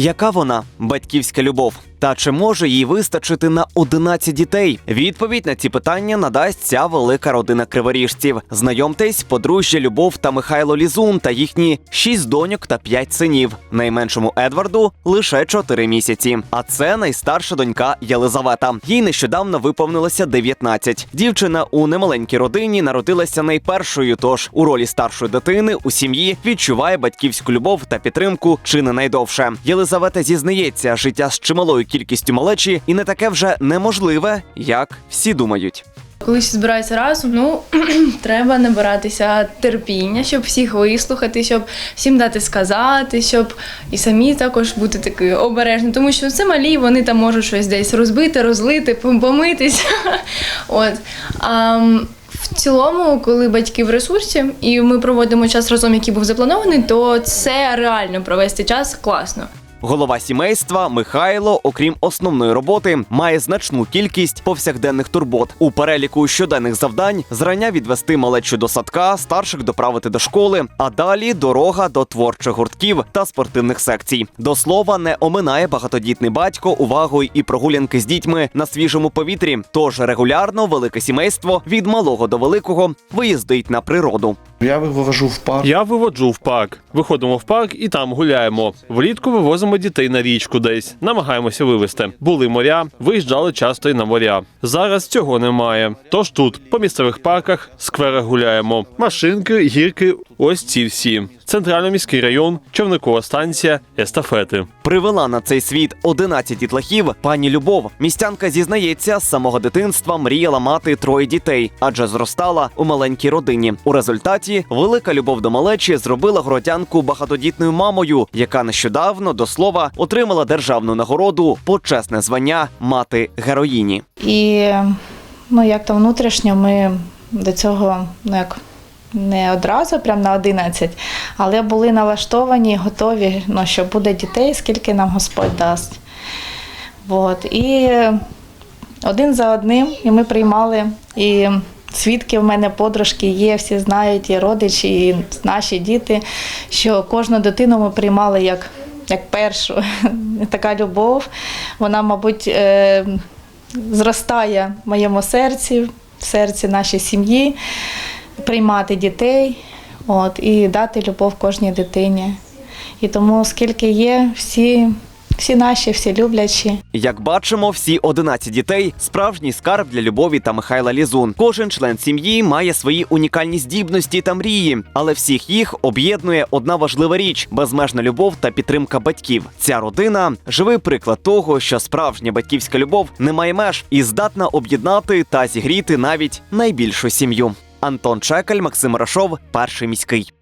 Яка вона батьківська любов? Та чи може їй вистачити на 11 дітей? Відповідь на ці питання надасть ця велика родина криворіжців. Знайомтесь, подружжя Любов та Михайло Лізун та їхні 6 доньок та 5 синів. Найменшому Едварду лише 4 місяці. А це найстарша донька Єлизавета. Їй нещодавно виповнилося 19. Дівчина у немаленькій родині народилася найпершою. Тож у ролі старшої дитини у сім'ї відчуває батьківську любов та підтримку чи не найдовше. Єлизавета зізнається, життя з чималою кількістю малечі і не таке вже неможливе, як всі думають. Коли всі збираються разом, ну треба набиратися терпіння, щоб всіх вислухати, щоб всім дати сказати, щоб і самі також бути такі обережні, тому що це малі, вони там можуть щось десь розбити, розлити, пом- помитись. От. А, в цілому, коли батьки в ресурсі і ми проводимо час разом, який був запланований, то це реально провести час класно. Голова сімейства Михайло, окрім основної роботи, має значну кількість повсякденних турбот. У переліку щоденних завдань зрання відвести малечу до садка, старших доправити до школи, а далі дорога до творчих гуртків та спортивних секцій. До слова, не оминає багатодітний батько увагою і прогулянки з дітьми на свіжому повітрі. Тож регулярно велике сімейство від малого до великого виїздить на природу. Я вивожу в парк. Я виводжу в парк. Виходимо в парк і там гуляємо. Влітку вивозимо дітей на річку десь, намагаємося вивезти. Були моря, виїжджали часто і на моря. Зараз цього немає. Тож тут, по місцевих парках, скверах гуляємо. Машинки, гірки, ось ці всі. Центрально-міський район, човникова станція, естафети. Привела на цей світ 11 дітлахів пані Любов. Містянка зізнається, з самого дитинства мріяла мати троє дітей, адже зростала у маленькій родині. У результаті велика любов до малечі зробила городянку багатодітною мамою, яка нещодавно до слова отримала державну нагороду почесне звання мати героїні. І ну, як то внутрішньо ми до цього ну, як, не одразу, прям на 11, але були налаштовані, готові, ну, що буде дітей, скільки нам Господь дасть. От. І один за одним, і ми приймали. І свідки в мене подружки є, всі знають, і родичі, і наші діти, що кожну дитину ми приймали як, як першу. Така любов. Вона, мабуть, е, зростає в моєму серці, в серці нашої сім'ї, приймати дітей от, і дати любов кожній дитині. І тому, скільки є, всі, всі наші, всі люблячі. Як бачимо, всі 11 дітей справжній скарб для Любові та Михайла Лізун. Кожен член сім'ї має свої унікальні здібності та мрії, але всіх їх об'єднує одна важлива річ безмежна любов та підтримка батьків. Ця родина живий приклад того, що справжня батьківська любов не має меж і здатна об'єднати та зігріти навіть найбільшу сім'ю. Антон Чекаль, Максим Рашов, перший міський.